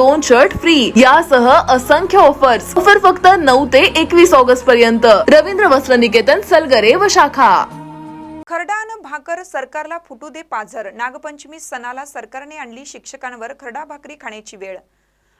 दोन shirt free यासह असंख्य ऑफर्स ऑफर फक्त नऊ ते एकवीस ऑगस्ट पर्यंत. रवींद्र वस्त्र निकेतन सलगरे व शाखा. खरडान भाकर सरकारला फुटू दे पाझर. नागपंचमी सणाला सरकारने आणली शिक्षकांवर खरडा भाकरी खाण्याची वेळ.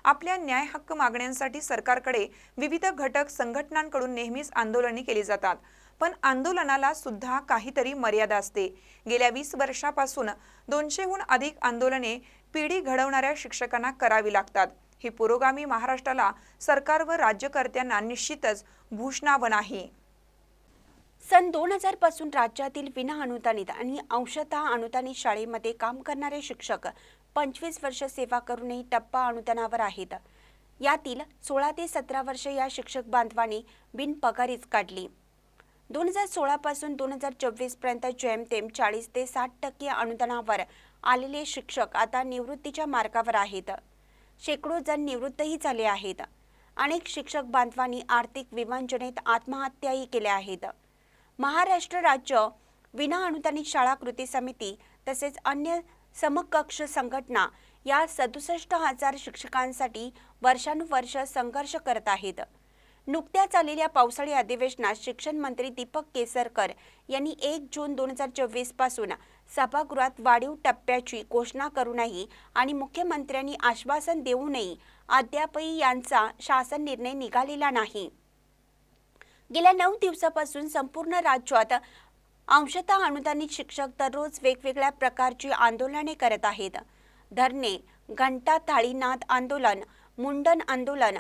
आपल्या न्याय हक्क मागण्यांसाठी सरकारकडे विविध घटक संघटनांकडून नेहमीच आंदोलने केली जातात. पण आंदोलनाला सुद्धा काहीतरी मर्यादा असते. गेल्या वीस वर्षापासून दोनशेहून अधिक आंदोलने पिढी घडवणाऱ्या शिक्षकांना करावी लागतात. ही पुरोगामी महाराष्ट्राला सरकार व राज्यकर्त्यांना निश्चितच भूषणावं नाही. सन दोन हजारपासून राज्यातील विना अनुदानित आणि अंशतः अनुदानित शाळेमध्ये काम करणारे शिक्षक पंचवीस वर्ष सेवा करूनही टप्पा अनुदानावर आहेत. यातील सोळा ते सतरा वर्ष या शिक्षक बांधवांनी बिनपगारीच काढली. दोन हजार सोळापासून दोन हजार चोवीसपर्यंत जेमतेम चाळीस ते साठ टक्के अनुदानावर आलेले शिक्षक आता निवृत्तीच्या मार्गावर आहेत. शेकडो जण निवृत्तही झाले आहेत. अनेक शिक्षक बांधवांनी आर्थिक विवंचनेत आत्महत्याही केल्या आहेत. महाराष्ट्र राज्य विना अनुदानित शाळा कृती समिती तसेच अन्य समकक्ष संघटना या सदुसष्ट हजार शिक्षकांसाठी वर्षानुवर्ष संघर्ष करत आहेत. नुकत्याच आलेल्या पावसाळी अधिवेशनात शिक्षण मंत्री दीपक केसरकर यांनी एक जून दोन हजार चोवीसपासून सभागृहात वाढीव टप्प्याची घोषणा करूनही आणि मुख्यमंत्र्यांनी आश्वासन देऊनही अद्यापही यांचा शासन निर्णय निघालेला नाही. गेल्या नऊ दिवसापासून संपूर्ण राज्यात अंशतः अनुदानित शिक्षक दररोज वेगवेगळ्या प्रकारची आंदोलने करत आहेत. धरणे घंटा थाळीनाद आंदोलन मुंडन आंदोलन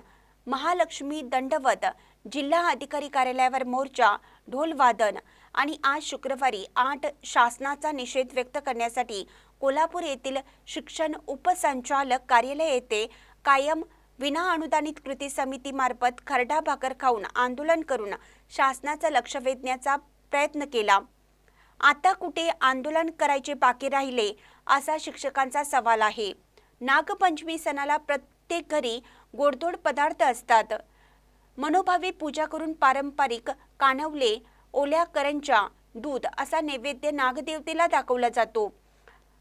महालक्ष्मी दंडवत जिल्हा अधिकारी कार्यालयावर मोर्चा ढोलवादन आणि आज शुक्रवारी आठ शासनाचा निषेध व्यक्त करण्यासाठी कोल्हापूर येथील शिक्षण उपसंचालक कार्यालय येथे कायम विना अनुदानित कृती समितीमार्फत खरडा भाकर खाऊन आंदोलन करून शासनाचं लक्ष वेधण्याचा प्रयत्न केला. आता कुठे आंदोलन करायचे बाकी राहिले असा शिक्षकांचा सवाल आहे. नागपंचमी सणाला प्रत्येक घरी गोडधोड पदार्थ असतात. मनोभावी पूजा करून पारंपरिक कानवले ओल्या करंजा दूध असा नैवेद्य नागदेवतेला दाखवला जातो.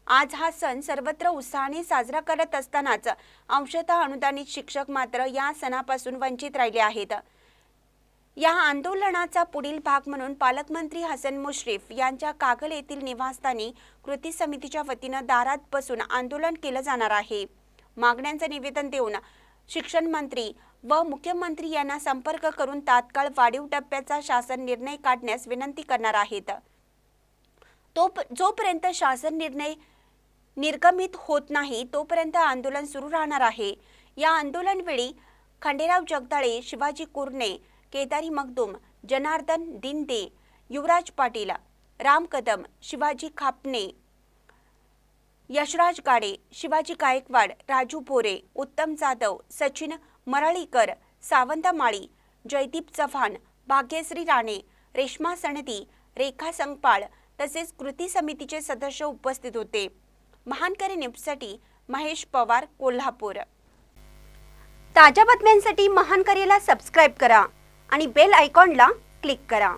आज हा सण सर्वत्र उत्साहाने साजरा करत असतानाच अंशतः अनुदानित शिक्षक मात्र या सणापासून वंचित राहिले आहेत. या आंदोलनाचा पुढील भाग म्हणून पालकमंत्री हसन मुश्रीफ यांच्या कागल येथील निवासस्थानी कृती समितीच्या वतीनं दारात बसून आंदोलन केलं जाणार आहे. मागण्यांचं निवेदन देऊन शिक्षण मंत्री व मुख्यमंत्री यांना संपर्क करून तात्काळ वाढीव टप्प्याचा शासन निर्णय काढण्यास विनंती करणार आहेत. तो जोपर्यंत शासन निर्णय निर्गमित होत नाही तोपर्यंत आंदोलन सुरू राहणार आहे. या आंदोलनवेळी खंडेराव जगदाळे शिवाजी कुरणे केदारी मगदूम जनार्दन दिंदे युवराज पाटील राम कदम शिवाजी खापणे यशराज गाडे शिवाजी गायकवाड राजू पोरे उत्तम जाधव सचिन मरळीकर सावंत माळी जयदीप चव्हाण भाग्यश्री राणे रेश्मा सणदी रेखा संगपाळ तसेच कृती समितीचे सदस्य उपस्थित होते. महानकरी न्यूजसाठी महेश पवार कोल्हापूर. ताज्या बातम्यांसाठी महानकरीला सबस्क्राईब करा आणि बेल आयकॉनला क्लिक करा.